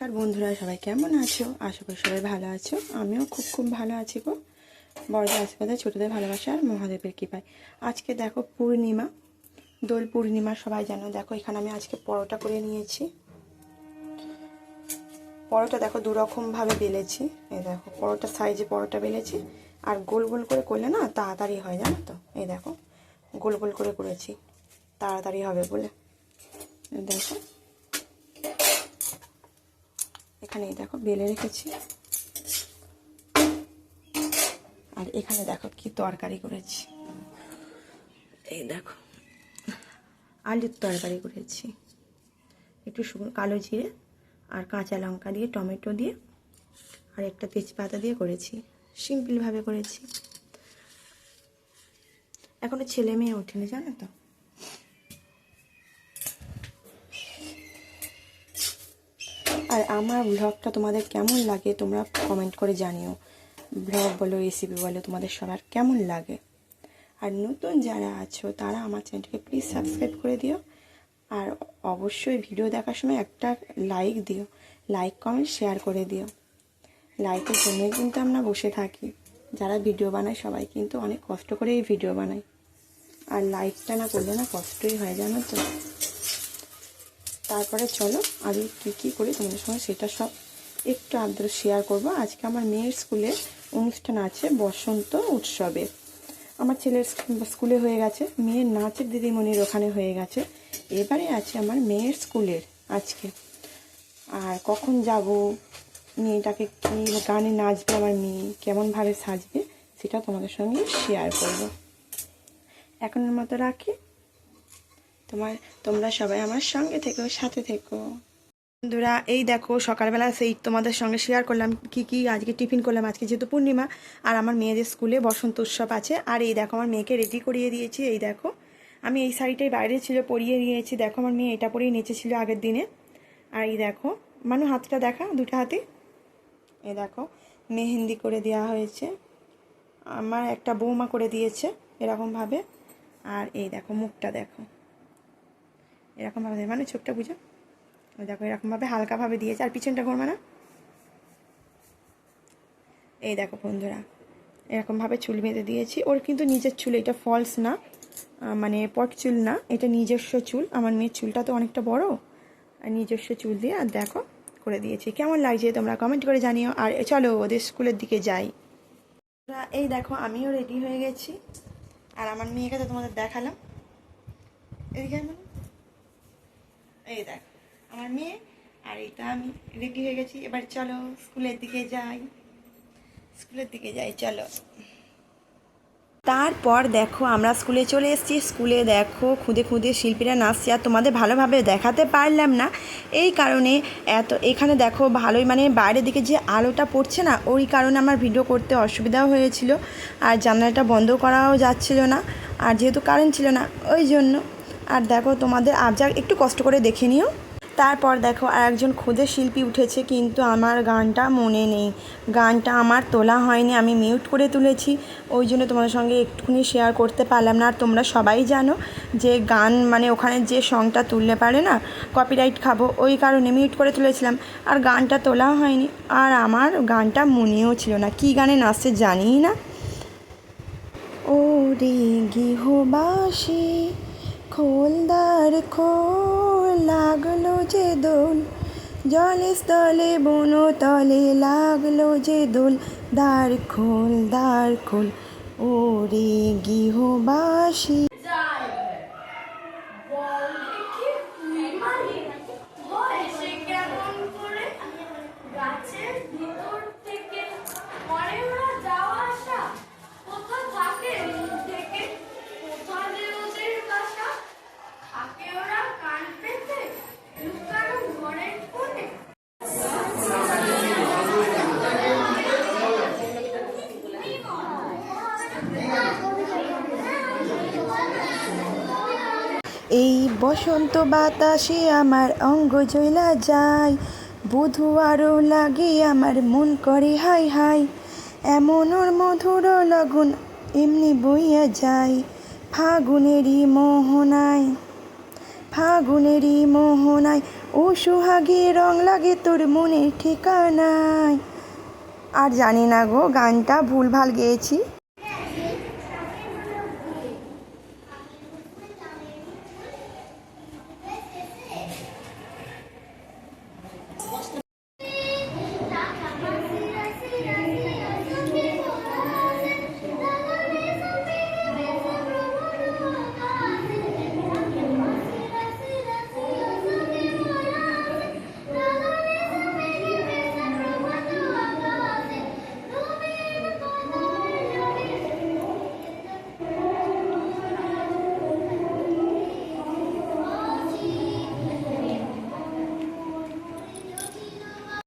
নমস্কার বন্ধুরা, সবাই কেমন আছো? আশা করি সবাই ভালো আছো। আমিও খুব খুব ভালো আছি গো। বড়দের আশীর্বাদে, ছোটদের ভালোবাসা আর মহাদেবের কৃপায়। আজকে দেখো পূর্ণিমা, দোল পূর্ণিমা, সবাই জানো। দেখো, এখানে আমি আজকে পরোটা করে নিয়েছি। পরোটা দেখো দুরকমভাবে বেলেছি। এই দেখো, পরোটা সাইজে পরোটা বেলেছি। আর গোল গোল করে করলে না তাড়াতাড়ি হয়, জানো তো? এই দেখো, গোল গোল করে করেছি। তাড়াতাড়ি হবে বলে। দেখো এখানে দেখো বেলে রেখেছি। আর এখানে দেখো কি তরকারি করেছি। এই দেখো, আলুর তরকারি করেছি। একটু শুকনো, কালো জিরে আর কাঁচা লঙ্কা দিয়ে, টমেটো দিয়ে আর একটা তেজপাতা দিয়ে করেছি। সিম্পলভাবে করেছি। এখনও ছেলে মেয়ে ওঠেনি, জানো তো? আর আমার ব্লগটা তোমাদের কেমন লাগে তোমরা কমেন্ট করে জানিও। ব্লগ বলো রেসিপি বলো, তোমাদের সবার কেমন লাগে? আর নতুন যারা আছো, তারা আমার চ্যানেলটাকে প্লিজ সাবস্ক্রাইব করে দিও। আর অবশ্যই ভিডিও দেখার সময় একটা লাইক দিও। লাইক কমেন্ট শেয়ার করে দিও। লাইকের জন্যই কিন্তু আমরা বসে থাকি। যারা ভিডিও বানায়, সবাই কিন্তু অনেক কষ্ট করে এই ভিডিও বানায়। আর লাইকটা না করলে না কষ্টই হয়, জানো তো? তারপরে চলো আমি কী কী করি তোমাদের সঙ্গে সেটা সব একটু আদ্র শেয়ার করব। আজকে আমার মেয়ের স্কুলে অনুষ্ঠান আছে বসন্ত উৎসবে। আমার ছেলের স্কুলে হয়ে গেছে। মেয়ের নাচের দিদিমণির ওখানে হয়ে গেছে। এবারে আছে আমার মেয়ের স্কুলের আজকে। আর কখন যাব, মেয়েটাকে কী গানে নাচবে আমার মেয়ে কেমনভাবে সাজবে, সেটা তোমাদের সঙ্গে শেয়ার করব। এখনের মতো রাখি। তোমার, তোমরা সবাই আমার সঙ্গে থেকো, সাথে থেকো। বন্ধুরা, এই দেখো, সকালবেলা সেই তোমাদের সঙ্গে শেয়ার করলাম কি কি আজকে টিফিন করলাম। আজকে যেহেতু পূর্ণিমা, আর আমার মেয়েদের স্কুলে বসন্ত উৎসব আছে। আর এই দেখো, আমার মেয়েকে রেডি করিয়ে দিয়েছি, এই দেখো। আমি এই শাড়িটাই বাইরে ছিল, পরিয়ে নিয়েছি। দেখো, আমার মেয়ে এটা পরেই নেচেছিল আগের দিনে। আর এই দেখো, মানু, হাতটা দেখা, দুটো হাতে? এই দেখো, মেহেন্দি করে দেওয়া হয়েছে। আমার একটা বৌমা করে দিয়েছে, এরকমভাবে। আর এই দেখো, মুখটা দেখো। এরকমভাবে মানে চোখটা বুঝো দেখো, এরকমভাবে হালকাভাবে দিয়েছে, আর পিছনটা করবে না। এই দেখো বন্ধুরা, এরকমভাবে চুল বেঁধে দিয়েছি। ওর কিন্তু নিজের চুল, এটা ফলস না মানে পট চুল না, এটা নিজস্ব চুল। আমার মেয়ের চুলটা তো অনেকটা বড়, আর নিজস্ব চুল দিয়ে, আর দেখো, করে দিয়েছি। কেমন লাগছে তোমরা কমেন্ট করে জানিও। আর চলো, ওদের স্কুলের দিকে যাই। এই দেখো, আমিও রেডি হয়ে গেছি। আর আমার মেয়েকে তো তোমাদের দেখালাম। এদিকে মামা। এই দেখ, আমার মেয়ে আর এটা আমি রেডি হয়ে গেছি। এবার চলো স্কুলের দিকে যাই। স্কুলের দিকে যাই, চলো। তারপর দেখো, আমরা স্কুলে চলে এসেছি। স্কুলে দেখো, খুদে খুদে শিল্পীরা নাচছে। আর তোমাদের ভালোভাবে দেখাতে পারলাম না। এই কারণে এত, এখানে দেখো ভালোই মানে বাইরের দিকে যে আলোটা পড়ছে না, ওই কারণে আমার ভিডিও করতে অসুবিধাও হয়েছিল। আর জানলাটা বন্ধ করাও যাচ্ছিল না। আর যেহেতু কারেন্ট ছিল না, ওই জন্য আর দেখো তোমাদের আবজা একটু কষ্ট করে দেখে নিও। তারপর দেখো আর একজন খুদে শিল্পী উঠেছে, কিন্তু আমার গানটা মনে নেই। গানটা আমার তোলা হয়নি, আমি মিউট করে তুলেছি। ওই জন্য তোমাদের সঙ্গে একটুখানি শেয়ার করতে পারলাম না। আর তোমরা সবাই জানো যে গান মানে ওখানে যে সংটা তুললে পারে না কপিরাইট খাব, ওই কারণে মিউট করে তুলেছিলাম। আর গানটা তোলা হয়নি, আর আমার গানটা মনেও ছিল না। কী গানে নাচছে জানিই না। ও রে গৃহবাসী খোলদার খোল লাগল যে দোল। জলে স্থলে বনো তলে লাগল যে দোল। দ্বার খোল দ্বার খোল, ওরে গৃহবাসী বয়সে কেমন করে গাছের ভিতর থেকে করে ওরা যাওয়া আসা কোথা থাকে মুখ থেকে কোথা যে ওদের বাসা থাকে ওরা কান পেতে লুকানো ঘরের কোণে এই বসন্ত বাতাসে আমার অঙ্গ জ্বলা যায়। বধু আরও লাগে আমার মন করে হাই হাই। এমন ওর মধুর লগন এমনি বইয়া যায়। ফাগুনেরই মোহনায় ফাগুনেরই মোহনায়, ও সোহাগে রং লাগে তোর মনের ঠিকানায়। আর জানি না গো, গানটা ভুলভাল গেয়েছি।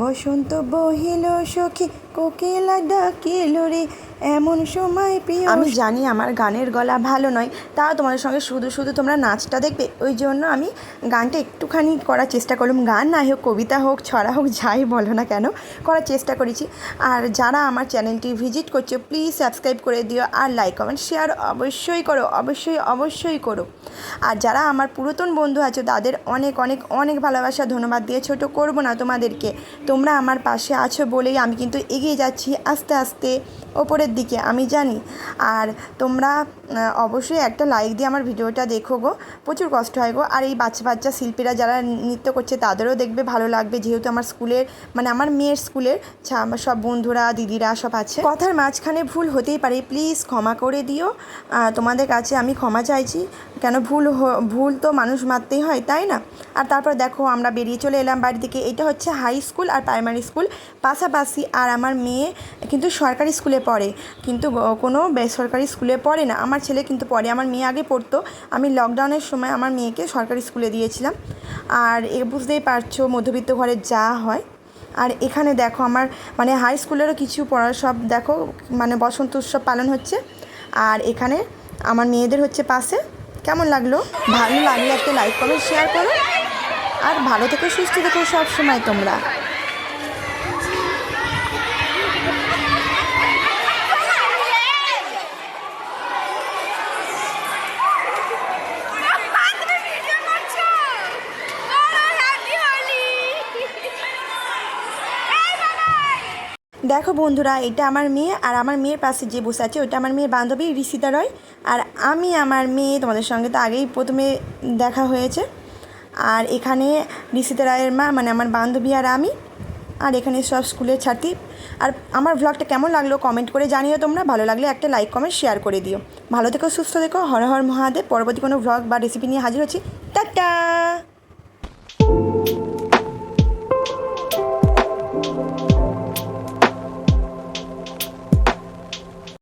বসন্ত বহিল সখী, কোকিলা ডাকিল রে। এমন সময় প্রিয় আমি জানি আমার গানের গলা ভালো নয় তাও তোমাদের সঙ্গে শুধু শুধু তোমরা নাচটা দেখবে। ওই জন্য আমি গানটা একটুখানি করার চেষ্টা করলাম। গান না হোক, কবিতা হোক, ছড়া হোক, যাই বলো না কেন, করার চেষ্টা করেছি। আর যারা আমার চ্যানেলটি ভিজিট করছ, প্লিজ সাবস্ক্রাইব করে দিও আর লাইক, কমেন্ট, শেয়ার অবশ্যই করো, অবশ্যই অবশ্যই করো। আর যারা আমার পুরাতন বন্ধু আছো, তাদের অনেক অনেক অনেক ভালোবাসা, ধন্যবাদ দিয়ে ছোট করব না তোমাদেরকে। তোমরা আমার পাশে আছো বলেই আমি কিন্তু এগিয়ে যাচ্ছি আস্তে আস্তে ওপরের দিকে, আমি জানি। আর তোমরা অবশ্যই একটা লাইক দিয়ে আমার ভিডিওটা দেখো গো। প্রচুর কষ্ট হয় গো। আর এই বাচ্চা বাচ্চা শিল্পীরা যারা নৃত্য করছে, তাদেরও দেখবে ভালো লাগবে। যেহেতু আমার স্কুলের মানে আমার মেয়ের স্কুলের সব বন্ধুরা, দিদিরা সব আছে। কথার মাঝখানে ভুল হতেই পারে। প্লিজ ক্ষমা করে দিও। তোমাদের কাছে আমি ক্ষমা চাইছি। কেন ভুল ভুল তো মানুষ মারতেই হয়, তাই না? আর তারপর দেখো আমরা বেরিয়ে চলে এলাম বাড়ি থেকে এটা হচ্ছে হাই স্কুল আর প্রাইমারি স্কুল পাশাপাশি আর আমার মেয়ে কিন্তু সরকারি স্কুলে পড়ে। কিন্তু কোনো বেসরকারি স্কুলে পড়ে না। আমার ছেলে কিন্তু পড়ে। আমার মেয়ে আগে পড়তো। আমি লকডাউনের সময় আমার মেয়েকে সরকারি স্কুলে দিয়েছিলাম। আর এ বুঝতেই পারছ মধ্যবিত্ত ঘরে যা হয়। আর এখানে দেখো আমার মানে হাই স্কুলেরও কিছু পড়ার সব দেখো মানে বসন্ত উৎসব পালন হচ্ছে। আর এখানে আমার মেয়েদের হচ্ছে পাশে। কেমন লাগল? ভালো লাগলে একটা লাইক কমেন্ট শেয়ার করো। আর ভালো থেকো, সুস্থ থেকো সব সময় তোমরা। দেখো বন্ধুরা, এটা আমার মেয়ে আর আমার মেয়ের পাশে যে বসে আছে ওটা আমার মেয়ের বান্ধবী ঋষিতা রয়। আর আমি আমার মেয়ে তোমাদের সঙ্গে তো আগেই প্রথমে দেখা হয়েছে। আর এখানে ঋষিতা রায়ের মা মানে আমার বান্ধবী আর আমি, আর এখানে সব স্কুলের ছাত্রী। আর আমার ব্লগটা কেমন লাগল কমেন্ট করে জানিও তোমরা, ভালো লাগলে একটা লাইক কমেন্ট শেয়ার করে দিও। ভালো থেকো, সুস্থ থেকো, হর হর মহাদেব। পরবর্তী কোনো ব্লগ বা রেসিপি নিয়ে হাজির হচ্ছি। টাটা!